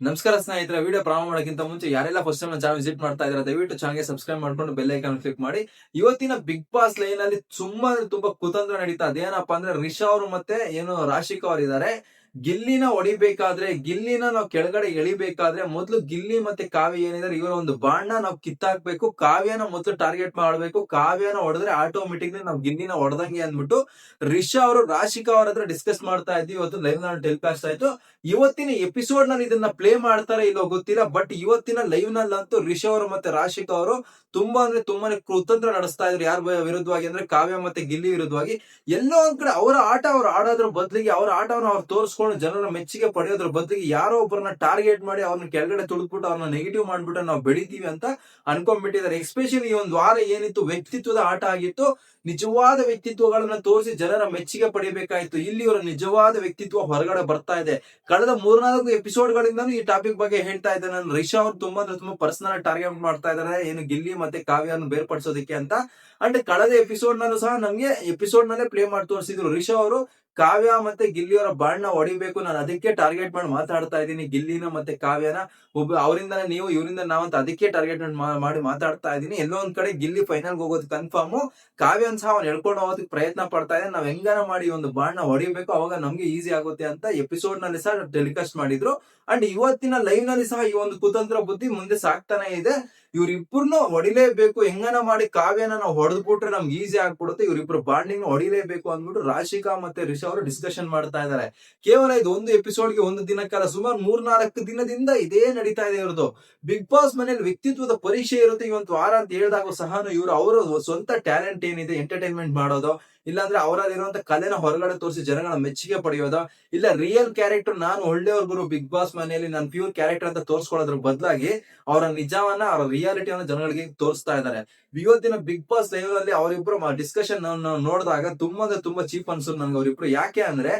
ನಮಸ್ಕಾರ ಸ್ನೇಹಿತರ ವಿಡಿಯೋ ಪ್ರಾರಂಭ ಮಾಡೋಕ್ಕಿಂತ ಮುಂಚೆ ಯಾರೆಲ್ಲ ಫಸ್ಟ್ ಟೈಮ್ ಚಾನಲ್ ವಿಸಿಟ್ ಮಾಡ್ತಾ ಇದ್ದಾರೆ, ದಯವಿಟ್ಟು ಚಾನಲ್ಗೆ ಸಬ್ಸ್ಕ್ರೈಬ್ ಮಾಡ್ಕೊಂಡು ಬೆಲ್ ಐಕಾನ್ ಕ್ಲಿಕ್ ಮಾಡಿ. ಇವತ್ತಿನ ಬಿಗ್ ಬಾಸ್ ಲೈನ್ ಅಲ್ಲಿ ತುಂಬಾ ತುಂಬಾ ಕುತಂತ್ರ ನಡೀತಾ ಅದೇನಪ್ಪ ಅಂದ್ರೆ ರಿಷಾ ಅವರು ಮತ್ತೆ ಏನು ರಾಶಿಕಾ ಅವರು ಇದ್ದಾರೆ ಗಿಲ್ಲಿನ ಹೊಡಿಬೇಕಾದ್ರೆ, ಗಿಲ್ಲಿನ ನಾವು ಕೆಳಗಡೆ ಎಳಿಬೇಕಾದ್ರೆ ಮೊದಲು ಗಿಲ್ಲಿ ಮತ್ತೆ ಕಾವ್ಯ ಏನಿದ್ರೆ, ಇವರ ಒಂದು ಬಾಣ್ಣ ನಾವು ಕಿತ್ತಾಕ್ಬೇಕು, ಕಾವ್ಯನ ಮೊದಲು ಟಾರ್ಗೆಟ್ ಮಾಡ್ಬೇಕು, ಕಾವ್ಯನ ಹೊಡೆದ್ರೆ ಆಟೋಮೆಟಿಕ್ ನಾವು ಗಿಲ್ಲಿನ ಹೊಡೆದಂಗೆ ಅಂದ್ಬಿಟ್ಟು ರಿಷಾ ಅವರು, ರಾಶಿಕಾ ಅವ್ರ ಹತ್ರ ಡಿಸ್ಕಸ್ ಮಾಡ್ತಾ ಇದ್ವಿ, ಇವತ್ತು ಲೈವ್ನಲ್ಲಿ ಟೆಲಿಕಾಸ್ಟ್ ಆಯ್ತು. ಇವತ್ತಿನ ಎಪಿಸೋಡ್ನಲ್ಲಿ ಇದನ್ನ ಪ್ಲೇ ಮಾಡ್ತಾರೆ ಇಲ್ಲೋ ಗೊತ್ತಿಲ್ಲ ಬಟ್ ಇವತ್ತಿನ ಲೈವ್ ನಲ್ಲಂತೂ ರಿಷಾ ಅವರು ಮತ್ತೆ ರಾಶಿಕಾ ಅವರು ತುಂಬಾ ಅಂದ್ರೆ ತುಂಬಾನೇ ಕೃತಂತ್ರ ನಡೆಸ್ತಾ ಇದ್ರು, ಯಾರ ವಿರುದ್ಧವಾಗಿ ಅಂದ್ರೆ ಕಾವ್ಯ ಮತ್ತೆ ಗಿಲ್ಲಿ ವಿರುದ್ಧವಾಗಿ. ಎಲ್ಲೋ ಒಂದ್ ಕಡೆ ಅವರ ಆಟ ಅವ್ರು ಆಡೋದ್ರ ಬದಲಿಗೆ ಅವರ ಆಟವನ್ನು ಅವ್ರು ತೋರಿಸ್ಕೊಂಡು ಜನರ ಮೆಚ್ಚುಗೆ ಪಡೆಯೋದ್ರ ಬದಲಿಗೆ ಯಾರೋ ಒಬ್ಬರನ್ನ ಟಾರ್ಗೆಟ್ ಮಾಡಿ ಅವ್ರನ್ನ ಕೆಳಗಡೆ ತುಳಿದ್ಬಿಟ್ಟು ಅವ್ರನ್ನ ನೆಗೆಟಿವ್ ಮಾಡ್ಬಿಟ್ಟು ನಾವು ಬೆಳಿತೀವಿ ಅಂತ ಅನ್ಕೊಂಡ್ಬಿಟ್ಟಿದ್ದಾರೆ. ಎಸ್ಪೆಷಲಿ ಈ ಒಂದು ವಾರ ಏನಿತ್ತು, ವ್ಯಕ್ತಿತ್ವದ ಆಟ ಆಗಿತ್ತು. ನಿಜವಾದ ವ್ಯಕ್ತಿತ್ವಗಳನ್ನ ತೋರಿಸಿ ಜನರ ಮೆಚ್ಚುಗೆ ಪಡಿಬೇಕಾಯ್ತು. ಇಲ್ಲಿ ಇವರ ನಿಜವಾದ ವ್ಯಕ್ತಿತ್ವ ಹೊರಗಡೆ ಬರ್ತಾ ಇದೆ. ಕಳೆದ ಮೂರ್ನಾಲ್ಕು ಎಪಿಸೋಡ್ ಗಳಿಂದನೂ ಈ ಟಾಪಿಕ್ ಬಗ್ಗೆ ಹೇಳ್ತಾ ಇದ್ದೆ ನಾನು ರಿಷಾ ಅವ್ರು ತುಂಬಾ ಅಂದ್ರೆ ತುಂಬಾ ಪರ್ಸನಲ್ ಟಾರ್ಗೆಟ್ ಮಾಡ್ತಾ ಇದ್ದಾರೆ. ಏನು ಗಿಲ್ಲಿ ಮತ್ತೆ ಕಾವ್ಯನ ಬೇರ್ಪಡಿಸೋದಕ್ಕೆ ಅಂತ. ಅಂಡ್ ಕಳೆದ ಎಪಿಸೋಡ್ ನಲ್ಲೂ ಸಹ ನಮ್ಗೆ ಎಪಿಸೋಡ್ ನಲ್ಲೇ ಪ್ಲೇ ಮಾಡಿ ತೋರಿಸಿದ್ರು ರಿಷಾ ಅವರು. ಕಾವ್ಯ ಮತ್ತೆ ಗಿಲ್ಲಿಯವರ ಬಾಣ್ಣ ಹೊಡಿಬೇಕು ನಾನು ಅದಕ್ಕೆ ಟಾರ್ಗೆಟ್ ಮಾಡಿ ಮಾತಾಡ್ತಾ ಇದ್ದೀನಿ. ಗಿಲ್ಲಿನ ಮತ್ತೆ ಕಾವ್ಯನ. ಒಬ್ಬ ಅವರಿಂದ ನೀವು, ಇವರಿಂದ ನಾವಂತ ಅದಕ್ಕೆ ಟಾರ್ಗೆಟ್ ಮಾಡಿ ಮಾತಾಡ್ತಾ ಇದ್ದೀನಿ. ಎಲ್ಲೋ ಒಂದ್ ಕಡೆ ಗಿಲ್ಲಿ ಫೈನಲ್ ಹೋಗೋದು ಕನ್ಫರ್ಮ್ ಕಾವ್ಯ ಸಹ ಅವ್ನು ಎಳ್ಕೊಂಡು ಹೋಗೋದಕ್ಕೆ ಪ್ರಯತ್ನ ಪಡ್ತಾ ಇದೆ ನಾವ್ ಹೆಂಗಾನ ಮಾಡಿ ಒಂದು ಬಾಣ್ಣ ಹೊಡಿಬೇಕು ಅವಾಗ ನಮ್ಗೆ ಈಸಿ ಆಗುತ್ತೆ ಅಂತ ಎಪಿಸೋಡ್ನಲ್ಲಿ ಸಹ ಟೆಲಿಕಾಸ್ಟ್ ಮಾಡಿದ್ರು. ಅಂಡ್ ಇವತ್ತಿನ ಲೈವ್ನಲ್ಲಿ ಸಹ ಈ ಒಂದು ಕುತಂತ್ರ ಬುದ್ಧಿ ಮುಂದೆ ಸಾಕ್ತಾನೆ ಇದೆ. ಇವ್ರಿಬ್ರು ಹೊಡಿಲೇಬೇಕು ಹೆಂಗನ ಮಾಡಿ ಕಾವ್ಯನ ನಾವು ಹೊಡೆದ್ಬಿಟ್ರೆ ನಮ್ಗೆ ಈಸಿ ಆಗ್ಬಿಡುತ್ತೆ. ಇವ್ರಿಬ್ರು ಬಾಂಡಿಂಗ್ ಹೊಡಿಲೇಬೇಕು ಅಂದ್ಬಿಟ್ಟು ರಾಶಿಕಾ ಮತ್ತೆ ರಿಷಾ ಅವರು ಡಿಸ್ಕಷನ್ ಮಾಡ್ತಾ ಇದ್ದಾರೆ. ಕೇವಲ ಇದು ಒಂದು ಎಪಿಸೋಡ್ಗೆ ಒಂದು ದಿನಕ್ಕಾಲ ಸುಮಾರು ಮೂರ್ ನಾಲ್ಕು ದಿನದಿಂದ ಇದೇ ನಡೀತಾ ಇದೆ ಇವರದು ಬಿಗ್ ಬಾಸ್ ಮನೇಲಿ ವ್ಯಕ್ತಿತ್ವದ ಪರೀಕ್ಷೆ ಇರುತ್ತೆ ಇವತ್ತು ವಾರ ಅಂತ ಹೇಳಿದಾಗ ಸಹ ಇವರು, ಅವರ ಸ್ವಂತ ಟ್ಯಾಲೆಂಟ್ ಏನಿದೆ ಎಂಟರ್ಟೈನ್ಮೆಂಟ್ ಮಾಡೋದು ಇಲ್ಲಾಂದ್ರೆ ಅವರಲ್ಲಿರುವಂತ ಕಲೆನ ಹೊರಗಡೆ ತೋರಿಸಿ ಜನಗಳ ಮೆಚ್ಚುಗೆ ಪಡೆಯೋದ? ಇಲ್ಲ ರಿಯಲ್ ಕ್ಯಾರೆಕ್ಟರ್ ನಾನು ಒಳ್ಳೆಯವ್ರ ಗುರು ಬಿಗ್ ಬಾಸ್ ಮನೆಯಲ್ಲಿ ನಾನು ಪ್ಯೂರ್ ಕ್ಯಾರೆಕ್ಟರ್ ಅಂತ ತೋರಿಸ್ಕೊಳ್ಳೋದ್ರ ಬದಲಾಗಿ ಅವರ ನಿಜವನ್ನ, ಅವರ ರಿಯಾಲಿಟಿಯನ್ನ ಜನಗಳಿಗೆ ತೋರಿಸ್ತಾ ಇದ್ದಾರೆ. ಇವತ್ತಿನ ಬಿಗ್ ಬಾಸ್ ಲೈವ್ ಅಲ್ಲಿ ಅವರಿಬ್ರು ಡಿಸ್ಕಷನ್ ನೋಡಿದಾಗ ತುಂಬಾ ತುಂಬಾ ಚೀಪ್ ಅನ್ಸುತ್ತೆ ನನ್ಗೆ ಅವರಿಬ್ರು. ಯಾಕೆ ಅಂದ್ರೆ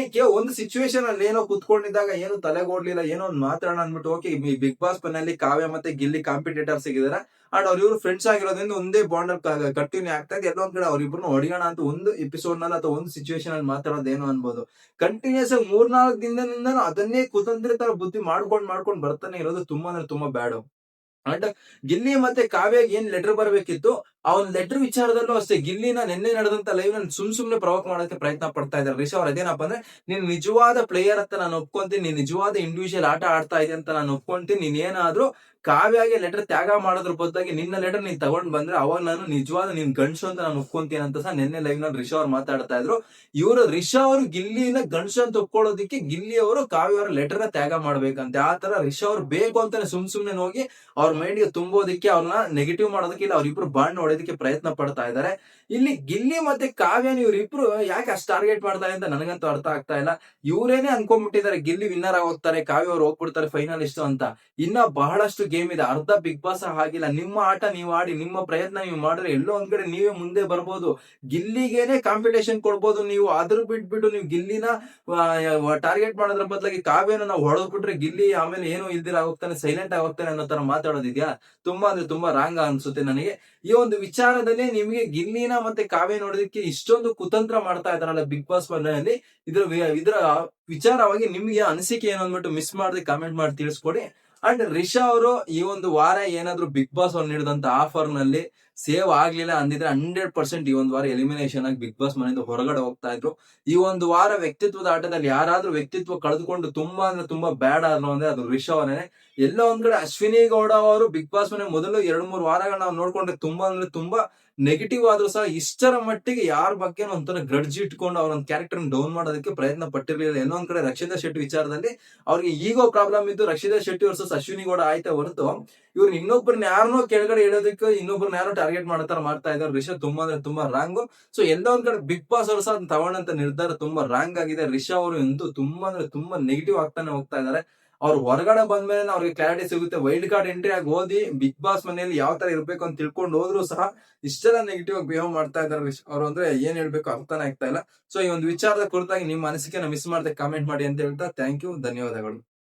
ಏಕೆ ಒಂದು ಸಿಚುವೇಶನ್ ಅಲ್ಲಿ ಏನೋ ಕುತ್ಕೊಂಡಿದ್ದಾಗ ಏನು ತಲೆಗೋಡ್ಲಿಲ್ಲ, ಏನೋ ಒಂದು ಮಾತಾಡೋಣ ಅಂದ್ಬಿಟ್ಟು ಓಕೆ ಬಿಗ್ ಬಾಸ್ ಮನೆಯಲ್ಲಿ ಕಾವ್ಯ ಮತ್ತೆ ಗಿಲ್ಲಿ ಕಾಂಪಿಟೇಟರ್ ಸಿಗಿದಾರೆ. ಅಂಡ್ ಅವ್ರ ಫ್ರೆಂಡ್ಸ್ ಆಗಿರೋದ್ರಿಂದ ಒಂದೇ ಬಾಂಡ್ ಅಲ್ಲಿ ಕಂಟಿನ್ಯೂ ಆಗ್ತಾ ಇದೆ. ಎಲ್ಲೊಂದ್ ಕಡೆ ಅವ್ರಿಬ್ರು ಹೊಡಿಯೋಣ ಅಂತ ಒಂದು ಎಪಿಸೋಡ್ನಲ್ಲಿ ಅಥವಾ ಒಂದು ಸಿಚುವೇಶನ್ ಅಲ್ಲಿ ಮಾತಾಡೋದೇನು ಅನ್ಬೋದು. ಕಂಟಿನ್ಯೂಸ್ ಆಗಿ ಮೂರ್ನಾಲ್ಕು ದಿನದಿಂದ ಅದನ್ನೇ ಕುತಂತ್ರ ತರ ಬುದ್ಧಿ ಮಾಡ್ಕೊಂಡ್, ಮಾಡ್ಕೊಂಡು ಬರ್ತಾನೆ ಇರೋದು ತುಂಬಾ ಅಂದ್ರೆ ತುಂಬಾ ಬ್ಯಾಡ್ ಅಂಡ್ ಗಿಲ್ಲಿ ಮತ್ತೆ ಕಾವ್ಯಾಗ ಏನ್ ಲೆಟರ್ ಬರಬೇಕಿತ್ತು, ಆ ಲೆಟರ್ ವಿಚಾರದಲ್ಲೂ ಅಷ್ಟೇ, ಗಿಲ್ಲಿನ ನಿನ್ನೆ ನಡೆದಂತ ಲೈವ್ನಲ್ಲಿ ಸುಮ್ ಸುಮ್ನೆ ಪ್ರವೋಕ್ ಮಾಡೋಕೆ ಪ್ರಯತ್ನ ಪಡ್ತಾ ಇದ್ದಾರೆ. ರಿಷಾ ಅವ್ರ ಅದೇನಪ್ಪ ಅಂದ್ರೆ, ನೀನ್ ನಿಜವಾದ ಪ್ಲೇಯರ್ ಅಂತ ನಾನು ಒಪ್ಕೊಂತೀನಿ, ನೀನ್ ನಿಜವಾದ ಇಂಡಿವಿಜುವಲ್ ಆಟ ಆಡ್ತಾ ಇದೆ ಅಂತ ನಾನು ಒಪ್ಕೊಂತೀನಿ, ನೀನ್ ಏನಾದ್ರು ಕಾವ್ಯಾಗೆ ಲೆಟರ್ ತ್ಯಾಗ ಮಾಡೋದ್ರ ಬದಲಾಗಿ ನಿನ್ನ ಲೆಟರ್ ನೀನ್ ತಗೊಂಡ್ ಬಂದ್ರೆ ಅವಾಗ ನಾನು ನಿಜವಾದ ನಿನ್ ಗಂಡಸು ಅಂತ ನಾನು ಒಪ್ಕೊಂತೀನಿ ಅಂತ ಸಹ ನಿನ್ನೆ ಲೈವ್ನಲ್ಲಿ ರಿಷಾ ಅವ್ರು ಮಾತಾಡ್ತಾ ಇದ್ರು. ಇವರು ರಿಷಾ ಅವರು ಗಿಲ್ಲಿನ ಗಂಡಸು ಅಂತ ಒಪ್ಕೊಳ್ಳೋದಕ್ಕೆ ಗಿಲ್ಲಿ ಅವರು ಕಾವ್ಯ ಅವರ ಲೆಟರ್ ತ್ಯಾಗ ಮಾಡ್ಬೇಕಂತೆ. ಆ ತರ ರಿಷಾ ಅವ್ರು ಬೇಕು ಅಂತಾನೆ ಸುಮ್ ಸುಮ್ನೆ ಹೋಗಿ ಅವ್ರ ಮೈಂಡ್ಗೆ ತುಂಬೋದಕ್ಕೆ ಅವ್ರನ್ನ ನೆಗೆಟಿವ್ ಮಾಡೋದಕ್ಕೆ ಇಲ್ಲ, ಅವ್ರಿಬ್ರು ಬಾಂಡ್ ಹೊಡೆಯೋದಕ್ಕೆ ಪ್ರಯತ್ನ ಪಡ್ತಾ ಇದ್ದಾರೆ ಇಲ್ಲಿ ಗಿಲ್ಲಿ ಮತ್ತೆ ಕಾವ್ಯನ ಇವ್ರಿಬ್ರು ಯಾಕೆ ಅಷ್ಟು ಟಾರ್ಗೆಟ್ ಮಾಡ್ತಾರೆ ಅಂತ ನನಗಂತೂ ಅರ್ಥ ಆಗ್ತಾ ಇಲ್ಲ. ಇವರೇನೆ ಅನ್ಕೊಂಡ್ಬಿಟ್ಟಿದ್ದಾರೆ ಗಿಲ್ಲಿ ವಿನ್ನರ್ ಆಗಿ ಹೋಗ್ತಾರೆ ಕಾವ್ಯ ಅವ್ರು ಹೋಗ್ಬಿಡ್ತಾರೆ ಫೈನಲಿಸ್ಟ್ ಅಂತ. ಇನ್ನ ಬಹಳಷ್ಟು ಗೇಮ್ ಇದೆ, ಅರ್ಧ ಬಿಗ್ ಬಾಸ್ ಆಗಿಲ್ಲ. ನಿಮ್ಮ ಆಟ ನೀವು ಆಡಿ, ನಿಮ್ಮ ಪ್ರಯತ್ನ ನೀವು ಮಾಡಿದ್ರೆ ಎಲ್ಲೋ ಒಂದ್ ಕಡೆ ನೀವೇ ಮುಂದೆ ಬರ್ಬೋದು. ಗಿಲ್ಲಿಗೇನೆ ಕಾಂಪಿಟೇಷನ್ ಕೊಡ್ಬೋದು ನೀವು. ಅದ್ರ ಬಿಟ್ಬಿಟ್ಟು ನೀವು ಗಿಲ್ಲಿನ ಟಾರ್ಗೆಟ್ ಮಾಡೋದ್ರ ಬದಲಾಗಿ ಕಾವ್ಯನ ನಾವು ಹೊಡೆದ್ಬಿಟ್ರೆ ಗಿಲ್ಲಿ ಆಮೇಲೆ ಏನೋ ಇಲ್ದಿರ ಹೋಗ್ತಾನೆ ಸೈಲೆಂಟ್ ಆಗಿ ಹೋಗ್ತಾನೆ ಅನ್ನೋ ತರ ಮಾತಾಡೋದಿದ್ಯಾ ತುಂಬಾ ಅಂದ್ರೆ ತುಂಬಾ ರಾಂಗ್ ಅನ್ಸುತ್ತೆ ನನಗೆ. ಈ ಒಂದು ವಿಚಾರದಲ್ಲಿ ನಿಮಗೆ ಗಿಲ್ಲಿನ ಮತ್ತೆ ಕಾವ್ಯ ನೋಡೋದಕ್ಕೆ ಇಷ್ಟೊಂದು ಕುತಂತ್ರ ಮಾಡ್ತಾ ಇದಾರಲ್ಲ ಬಿಗ್ ಬಾಸ್ ಮನೆಯಲ್ಲಿ ಇದ್ರ ಇದ್ರ ವಿಚಾರವಾಗಿ ನಿಮ್ಗೆ ಅನಿಸಿಕೆ ಏನು ಅಂದ್ಬಿಟ್ಟು ಮಿಸ್ ಮಾಡದೆ ಕಾಮೆಂಟ್ ಮಾಡಿ ತಿಳಿಸ್ಕೊಡಿ. ಅಂಡ್ ರಿಷಾ ಅವರು ಈ ಒಂದು ವಾರ ಏನಾದ್ರು ಬಿಗ್ ಬಾಸ್ ಅವ್ರು ನೀಡಿದಂತ ಆಫರ್ನಲ್ಲಿ ಸೇವ್ ಆಗ್ಲಿಲ್ಲ ಅಂದಿದ್ರೆ ಹಂಡ್ರೆಡ್ ಪರ್ಸೆಂಟ್ ಈ ಒಂದು ವಾರ ಎಲಿಮಿನೇಷನ್ ಆಗಿ ಬಿಗ್ ಬಾಸ್ ಮನೆಯಿಂದ ಹೊರಗಡೆ ಹೋಗ್ತಾ ಇದ್ರು. ಈ ಒಂದು ವಾರ ವ್ಯಕ್ತಿತ್ವದ ಆಟದಲ್ಲಿ ಯಾರಾದ್ರೂ ವ್ಯಕ್ತಿತ್ವ ಕಳೆದುಕೊಂಡು ತುಂಬಾ ಅಂದ್ರೆ ತುಂಬಾ ಬ್ಯಾಡ್ ಆದ್ರು ಅಂದ್ರೆ ಅದು ರಿಷವನೇ ಅವರೇ ಎಲ್ಲ ಒಂದ್ ಕಡೆ ಅಶ್ವಿನಿ ಗೌಡ ಅವರು ಬಿಗ್ ಬಾಸ್ ಮನೆ ಮೊದಲು ಎರಡು ಮೂರು ವಾರಗಳು ನಾವು ನೋಡ್ಕೊಂಡ್ರೆ ತುಂಬಾ ಅಂದ್ರೆ ತುಂಬಾ ನೆಗೆಟಿವ್ ಆದ್ರೂ ಸಹ ಇಷ್ಟರ ಮಟ್ಟಿಗೆ ಯಾರ ಬಗ್ಗೆ ಒಂಥರ ಗ್ರಡ್ಜ್ ಇಟ್ಕೊಂಡು ಅವ್ರ ಒಂದು ಕ್ಯಾರೆಕ್ಟರ್ ಡೌನ್ ಮಾಡೋದಕ್ಕೆ ಪ್ರಯತ್ನ ಪಟ್ಟಿರ್ಲಿಲ್ಲ. ಎಲ್ಲೋ ಒಂದ್ ಕಡೆ ರಕ್ಷಿತಾ ಶೆಟ್ಟಿ ವಿಚಾರದಲ್ಲಿ ಅವ್ರಿಗೆ ಈಗೋ ಪ್ರಾಬ್ಲಮ್ ಇದ್ದು ರಕ್ಷಿತಾ ಶೆಟ್ಟಿ ವರ್ಸಸ್ ಅಶ್ವಿನಿ ಗೌಡ ಆಯ್ತಾ ಹೊರತು ಇವ್ರು ಇನ್ನೊಬ್ರನ್ನ ಯಾರನ್ನೋ ಕೆಳಗಡೆ ಇಡೋದಕ್ಕೆ ಇನ್ನೊಬ್ರನ್ನ ಯಾರೋ ಟಾರ್ಗೆಟ್ ಮಾಡ್ತಾರ ಮಾಡ್ತಾ ಇದಾರೆ ರಿಷಾ ತುಂಬಾ ಅಂದ್ರೆ ತುಂಬಾ ರಾಂಗ್ ಸೊ ಎಲ್ಲ ಒಂದ್ ಕಡೆ ಬಿಗ್ ಬಾಸ್ ಅವರು ಸಹ ತಗೊಂಡಂತ ನಿರ್ಧಾರ ತುಂಬಾ ರಾಂಗ್ ಆಗಿದೆ. ರಿಷಾ ಅವರು ಎಂದು ತುಂಬಾ ಅಂದ್ರೆ ತುಂಬಾ ನೆಗೆಟಿವ್ ಆಗ್ತಾನೆ ಹೋಗ್ತಾ ಇದಾರೆ ಅವ್ರು ಹೊರಗಡೆ ಬಂದ್ಮೇಲೆ ಅವ್ರಿಗೆ ಕ್ಲಾರಿಟಿ ಸಿಗುತ್ತೆ. ವೈಲ್ಡ್ ಕಾರ್ಡ್ ಎಂಟ್ರಿ ಆಗಿ ಓದಿ ಬಿಗ್ ಬಾಸ್ ಮನೆಯಲ್ಲಿ ಯಾವ ತರ ಇರ್ಬೇಕು ಅಂತ ತಿಳ್ಕೊಂಡು ಹೋದ್ರು ಸಹ ಇಷ್ಟೆಲ್ಲ ನೆಗೆಟಿವ್ ಆಗಿ ಬಿಹೇವ್ ಮಾಡ್ತಾ ಇದಾರೆ ಅವ್ರು ಅಂದ್ರೆ ಏನ್ ಹೇಳ್ಬೇಕು ಅರ್ಥನೇ ಆಗ್ತಾ ಇಲ್ಲ. ಸೊ ಈ ಒಂದು ವಿಚಾರದ ಕುರಿತಾಗಿ ನಿಮ್ಮ ಅನಿಸಿಕೆನ ಮಿಸ್ ಮಾಡದೆ ಕಾಮೆಂಟ್ ಮಾಡಿ ಅಂತ ಹೇಳ್ತಾ ಥ್ಯಾಂಕ್ ಯು ಧನ್ಯವಾದಗಳು.